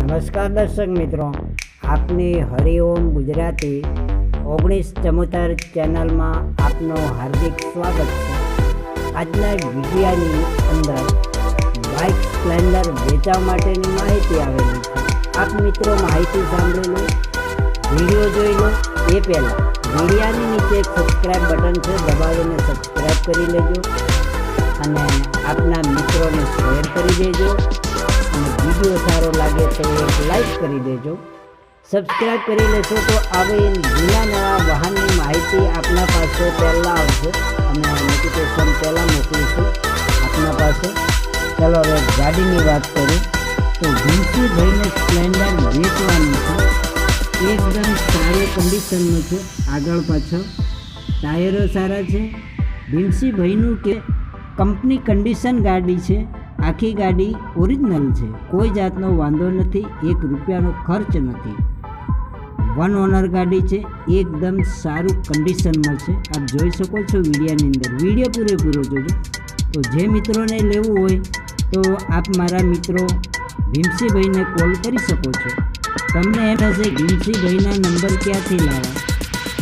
નમસ્કાર દર્શક મિત્રો, આપની હરિઓમ ગુજરાતી ઓગણીસ ચમોતર ચેનલમાં આપનો હાર્દિક સ્વાગત છે. આજના વિડિયાની અંદર બાઇક સ્પ્લેન્ડર વેચવા માટેની માહિતી આવેલી છે. આપ મિત્રો માહિતી સાંભળી લો વીડિયો જોઈ લો એ પહેલાં વિડિયાની નીચે એક સબસ્ક્રાઇબ બટન છે, દબાવીને સબસ્ક્રાઈબ કરી લેજો અને આપના મિત્રોને શેર કરી દેજો. વીડિયો સારો લાગે તો એક લાઈક કરી દેજો. સબસ્ક્રાઈબ કરી લેશો તો આવી જૂના નવા વાહનની માહિતી આપના પાસે પહેલાં આવશે. અને નોટિફિકેશન પહેલાં મોકલીશું આપના પાસે. ચાલો હવે ગાડીની વાત કરું તો વિંસીભાઈને સ્પ્લેન્ડર વેચવાનું છે. એકદમ સારી કન્ડિશનનું છે. આગળ પાછળ ટાયરો સારા છે. ભીમસીભાઈનું કે કંપની કન્ડિશન ગાડી છે. આખી ગાડી ઓરિજિનલ છે. કોઈ જાતનો વાંધો નથી, એક રૂપિયાનો ખર્ચ નથી. વન ઓનર ગાડી છે, એકદમ સારું કન્ડિશનમાં છે. આપ જોઈ શકો છો વિડીયાની અંદર. વીડિયો પૂરેપૂરો જોજો. તો જે મિત્રોને લેવું હોય, તો આપ મારા મિત્રો ભીમસીભાઈને કોલ કરી શકો છો. તમને એમ હશે, ભીમસીભાઈના નંબર ક્યાંથી લાવવા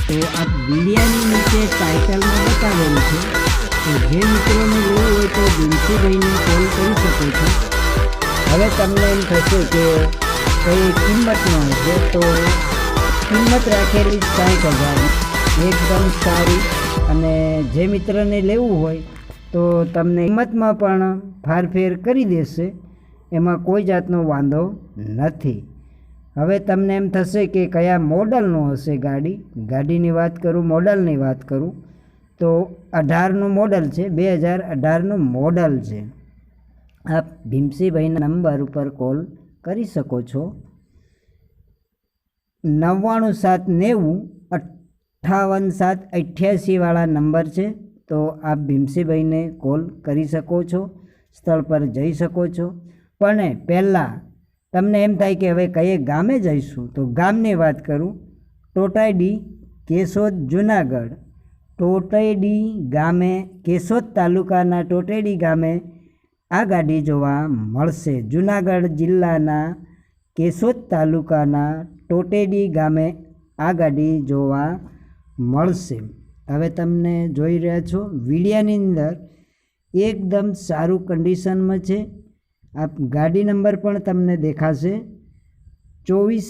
તો આપ વિડીયાની નીચે ટાઇટલમાં બતાવેલું છે. જે મિત્રોને લેવું હોય તો ભીમસીભાઈને કોલ કરી શકો છો. હવે તમને એમ થશે કે કઈ કિંમતમાં હશે તો કિંમત રાખેલી સાઠ હજાર એકદમ સારી અને જે મિત્રને લેવું હોય, તો તમને કિંમતમાં પણ ફારફેર કરી દેશે. એમાં કોઈ જાતનો વાંધો નથી. હવે તમને એમ થશે કે કયા મોડલનું હશે ગાડી? ગાડીની વાત કરું મોડલની વાત કરું. તો અઢારનું મોડલ છે, બે હજાર અઢારનું મોડલ છે. આપ ભીમસીભાઈના નંબર ઉપર કોલ કરી શકો છો. નવ્વાણું સાત નેવું અઠ્ઠાવન સાત અઠ્યાસીવાળા નંબર છે, તો આપ ભીમસીભાઈને કોલ કરી શકો છો, સ્થળ પર જઈ શકો છો. પણ પહેલાં તમને એમ થાય કે હવે કયે ગામે જઈશું, તો ગામની વાત કરું. ટોટાઈડી કેશોદ જુનાગઢ. ટોટેડી ગામે, કેશોદ તાલુકાના ટોટેડી ગામે આ ગાડી જોવા મળશે. જુનાગઢ જિલ્લાના કેશોદ તાલુકાના ટોટેડી ગામે આ ગાડી જોવા મળશે. હવે તમને જોઈ રહ્યા છો, વીડિયાની અંદર એકદમ સારું કન્ડિશનમાં છે. આ ગાડી નંબર પણ તમને દેખાશે. ચોવીસ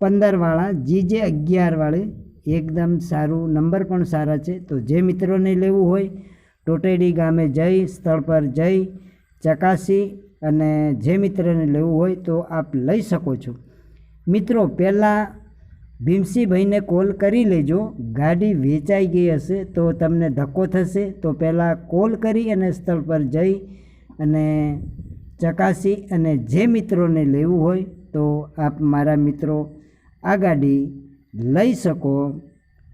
પંદરવાળા જીજે અગિયારવાળે એકદમ સારું, નંબર પણ સારા છે. તો જે મિત્રોને લેવું હોય, ટોટેડી ગામે જઈ, સ્થળ પર જઈ, ચકાસી અને જે મિત્રને લેવું હોય તો આપ લઈ શકો છો. મિત્રો, પહેલાં ભીમસીભાઈને કોલ કરી લેજો. ગાડી વેચાઈ ગઈ હશે તો તમને ધક્કો થશે. તો પહેલાં કોલ કરી અને સ્થળ પર જઈ અને ચકાસી અને જે મિત્રોને લેવું હોય તો આપ મારા મિત્રો આ ગાડી લઈ શકો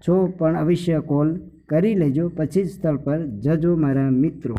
છો પણ અવશ્ય કોલ કરી લેજો. પછી સ્થળ પર જજો મારા મિત્રો.